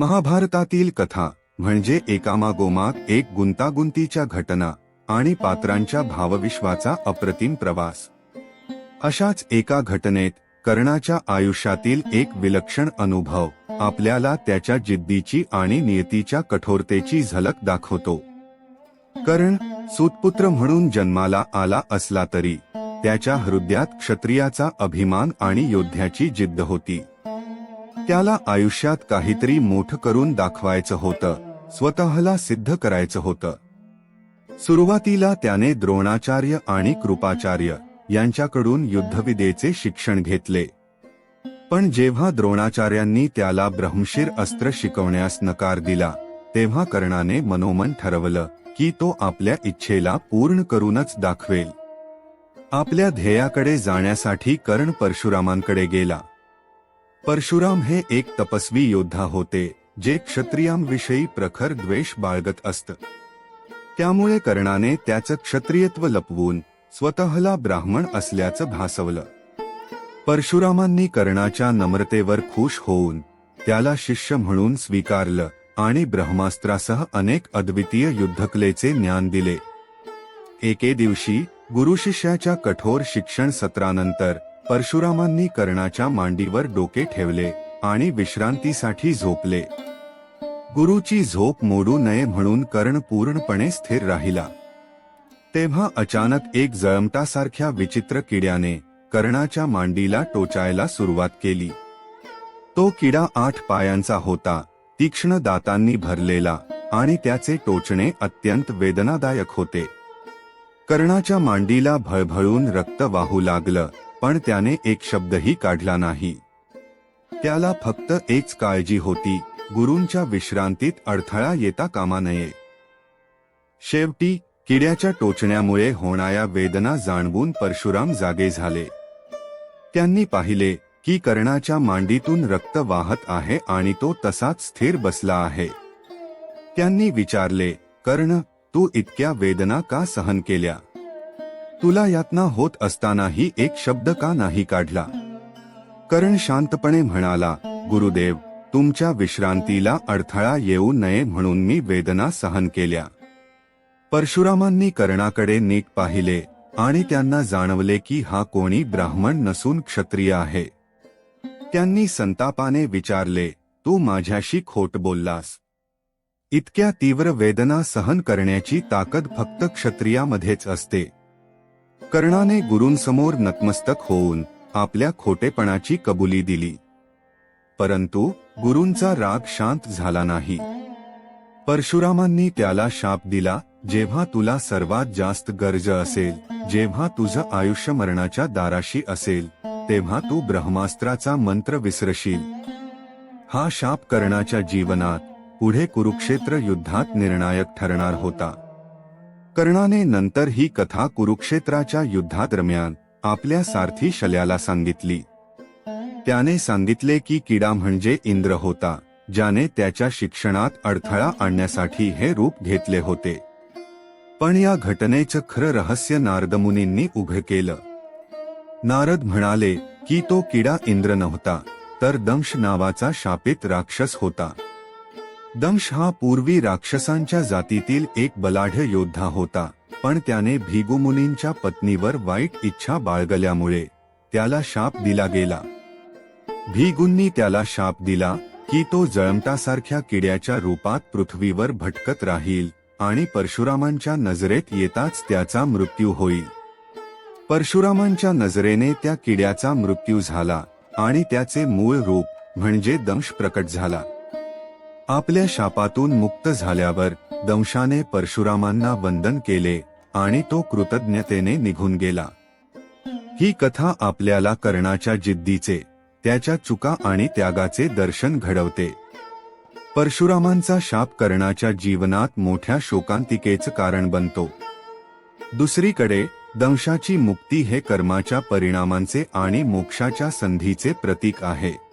महाभारतातील कथा म्हणजे एकामागोमाग एक गुंतागुंतीच्या घटना आणि पात्रांच्या भावविश्वाचा अप्रतिम प्रवास. अशाच एका घटनेत कर्णाच्या आयुष्यातील एक विलक्षण अनुभव आपल्याला त्याच्या जिद्दीची आणि नियतीच्या कठोरतेची झलक दाखवतो. कर्ण सुतपुत्र म्हणून जन्माला आला असला तरी त्याच्या हृदयात क्षत्रियाचा अभिमान आणि योद्ध्याची जिद्द होती. त्याला आयुष्यात काहीतरी मोठं करून दाखवायचं होतं. स्वतःला सिद्ध करायचं होतं. सुरुवातीला त्याने द्रोणाचार्य आणि कृपाचार्य यांच्याकडून युद्धविद्येचे शिक्षण घेतले. पण जेव्हा द्रोणाचार्यांनी त्याला ब्रह्मशीर अस्त्र शिकवण्यास नकार दिला तेव्हा कर्णाने मनोमन ठरवलं की तो आपल्या इच्छेला पूर्ण करूनच दाखवेल. आपल्या ध्येयाकडे जाण्यासाठी कर्ण परशुरामांकडे गेला. परशुराम हे एक तपस्वी योद्धा होते जे क्षत्रियांविषयी प्रखर द्वेष बाळगत असत. त्यामुळे कर्णाने त्याचं क्षत्रियत्व लपवून स्वतःला ब्राह्मण असल्याचं भासवलं. परशुरामांनी कर्णाच्या नम्रतेवर खुश होऊन त्याला शिष्य म्हणून स्वीकारलं आणि ब्रह्मास्त्रासह अनेक अद्वितीय युद्धकलेचे ज्ञान दिले. एके दिवशी गुरुशिष्याच्या कठोर शिक्षण सत्रानंतर परशुरामांनी कर्णाच्या मांडीवर डोके ठेवले आणि विश्रांतीसाठी झोपले. गुरुची झोप मोडू नये म्हणून कर्ण पूर्णपणे स्थिर राहिला. तेव्हा अचानक एक जळमटासारख्या विचित्र किड्याने कर्णाच्या मांडीला टोचायला सुरुवात केली. तो किडा आठ पायांचा होता तीक्ष्ण दातांनी भरलेला आणि त्याचे टोचणे अत्यंत वेदनादायक होते. कर्णाच्या मांडीला भळभळून रक्त वाहू लागलं पण त्याने एक शब्दही काढला नाही. त्याला फक्त एकच काळजी होती गुरूंच्या विश्रांतीत अडथळा येता कामा नये. शेवटी किड्याच्या टोचण्यामुळे होणाऱ्या वेदना जाणवून परशुराम जागे झाले. त्यांनी पाहिले की कर्णाच्या मांडीतून रक्त वाहत आहे आणि तो तसाच स्थिर बसला आहे. त्यांनी विचारले कर्ण तू इतक्या वेदना का सहन केल्या? तुला यातना होत असतानाही एक शब्द का नाही काढला? कर्ण शांतपणे म्हणाला गुरुदेव तुमच्या विश्रांतीला अडथळा येऊ नये म्हणून मी वेदना सहन केल्या. परशुरामांनी कर्णाकडे नीट पाहिले आणि त्यांना जाणवले की हा कोणी ब्राह्मण नसून क्षत्रिय आहे. त्यांनी संतापाने विचारले तू माझ्याशी खोट बोललास. इतक्या तीव्र वेदना सहन करण्याची ताकद फक्त क्षत्रियामध्येच असते. कर्णाने गुरूंसमोर नतमस्तक होऊन आपल्या खोटेपणाची कबुली दिली. परंतु गुरूंचा राग शांत झाला नाही. परशुरामांनी त्याला शाप दिला जेव्हा तुला सर्वात जास्त गरज असेल जेव्हा तुझं आयुष्य मरणाच्या दाराशी असेल तेव्हा तू ब्रह्मास्त्राचा मंत्र विसरशील. हा शाप कर्णाच्या जीवनात पुढे कुरुक्षेत्र युद्धात निर्णायक ठरणार होता. कर्णाने नंतर ही कथा कुरुक्षेत्राच्या युद्धादरम्यान आपल्या सारथी शल्याला सांगितली. त्याने सांगितले की किडा म्हणजे इंद्र होता ज्याने त्याच्या शिक्षणात अडथळा आणण्यासाठी हे रूप घेतले होते. पण या घटनेचं खरं रहस्य नारदमुनींनी उघड केलं. नारद म्हणाले की तो किडा इंद्र नव्हता तर दंश नावाचा शापित राक्षस होता. दंश हा पूर्वी राक्षसांच्या जातीतील एक बलाढ्य योद्धा होता पण त्याने भिगुमुनींच्या पत्नीवर वाईट इच्छा बाळगल्यामुळे त्याला शाप दिला गेला. भिगुंनी त्याला शाप दिला की तो जळमटासारख्या किड्याच्या रूपात पृथ्वीवर भटकत राहील आणि परशुरामांच्या नजरेत येताच त्याचा मृत्यू होईल. परशुरामांच्या नजरेने त्या किड्याचा मृत्यू झाला आणि त्याचे मूळ रूप म्हणजे दंश प्रकट झाला. आपल्या शापातून मुक्त झाल्यावर दंशाने परशुरामांना वंदन केले आणि तो कृतज्ञतेने निघून गेला. ही कथा आपल्याला कर्णाच्या जिद्दीचे त्याच्या चुका आणि त्यागाचे दर्शन घडवते. परशुरामांचा शाप कर्णाच्या जीवनात मोठ्या शोकांतिकेचं कारण बनतो. दुसरीकडे दंशाची मुक्ती हे कर्माच्या परिणामांचे आणि मोक्षाच्या संधीचे प्रतीक आहे.